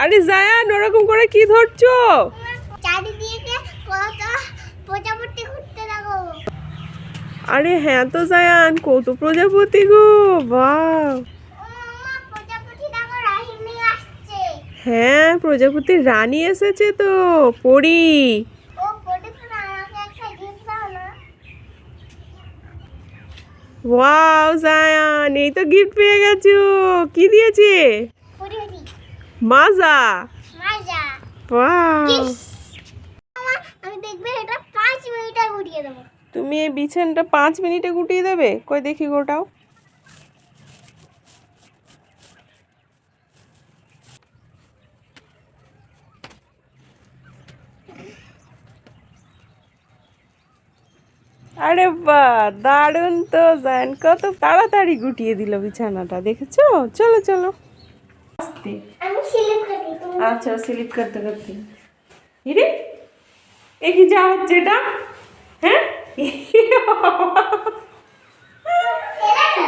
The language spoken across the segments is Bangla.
আরে জায়ান ওরকম করে কি ধরছো? চারিদিকে কত প্রজাপতি ঘুরতে থাকো আরে হ্যাঁ তো জায়ান কত প্রজাপতি গো বাহ প্রজাপতি হ্যাঁ প্রজাপতির রানী এসেছে তো পড়ি ওয়াও জায়ান এই তো গিফট পেয়ে গেছো কি দিয়েছে? মাজা। মজা। ওয়াও কিস মা আমি দেখবে এটা পাঁচ মিনিটে ঘুরিয়ে দেবো। তুমি এই বিছানটা পাঁচ মিনিটে গুটিয়ে দেবে? কই দেখি গোটাও। আরে বা দারুণ তো জান। কত তাড়াতাড়ি গুটিয়ে দিল বিছানাটা দেখেছ? চলো চলো। আস্তে আমি স্লিপ কাটি তুমি আচ্ছা স্লিপ করতে করতে হিরে এ কি যা হচ্ছে এটা হ্যাঁ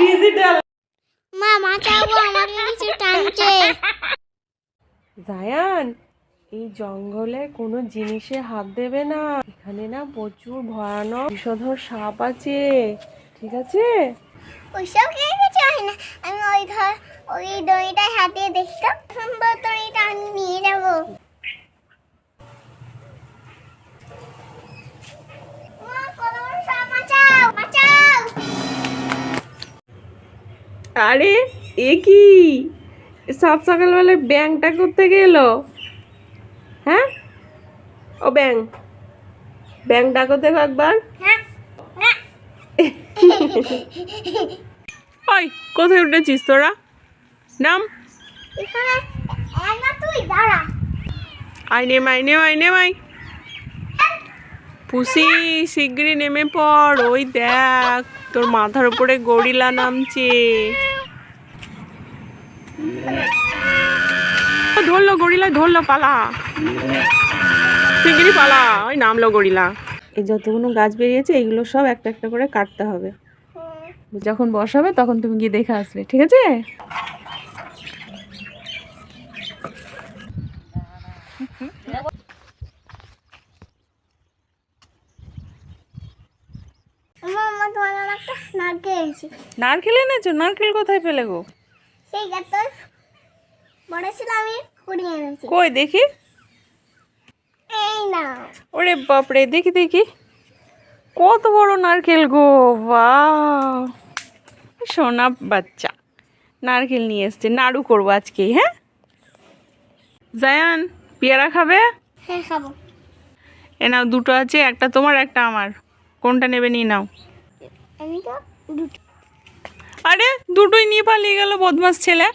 ডিজিটাল মা আমাকে কিছু টানছে জায়ান এই জঙ্গলে কোনো জিনিসে হাত দেবে না। এখানে না প্রচুর ভয়ানক বিষধর সাপ আছে। ঠিক আছে? ওইসব কিছু হয় না আমি ওই ধর ওই দড়িটা হাতে দেখতাম সুন্দর দড়িটা আমি নিয়ে যাব। আরে, এ কি সাত সকালবেলায় ব্যাংটা করতে গেল হ্যাঁ ও ব্যাং ব্যাং ডাকো একবার হ্যাঁ। ওই কোথায় উঠেছিস তোরা? নাম? I name I name I name I Pushi শিগগিরই নেমে পড় ওই দেখ তোর মাথার উপরে গরিলা নামছে। ও, ধরলো গরিলা ধরলো পালা। শিগগিরই পালা ওই নামলো গরিলা। এই যতগুলো গাছ বেরিয়েছে এগুলো সব একটা একটা করে কাটতে হবে। যখন বসাবে তখন তুমি গিয়ে দেখে আসবে ঠিক আছে? নারকেল এনেছো। নারকেল কোথায় পেলে গো? সেই গাছ বড় ছিল আমি কুড়িয়ে এনেছি। কই দেখি। এই না ওরে বাপরে দেখি দেখি। কত বড় নারকেল গো বাহ! সোনা বাচ্চা। নারকেল নিয়ে এসছে নাড়ু করব আজকে হ্যাঁ? জায়ান পেয়ারা খাবে? হ্যাঁ খাব। এ নাও দুটো আছে একটা তোমার একটা আমার। কোনটা নেবে নিয়ে নাও। আমি আরে দুটোই নিয়ে পালিয়ে গেল বদমাস ছেলে।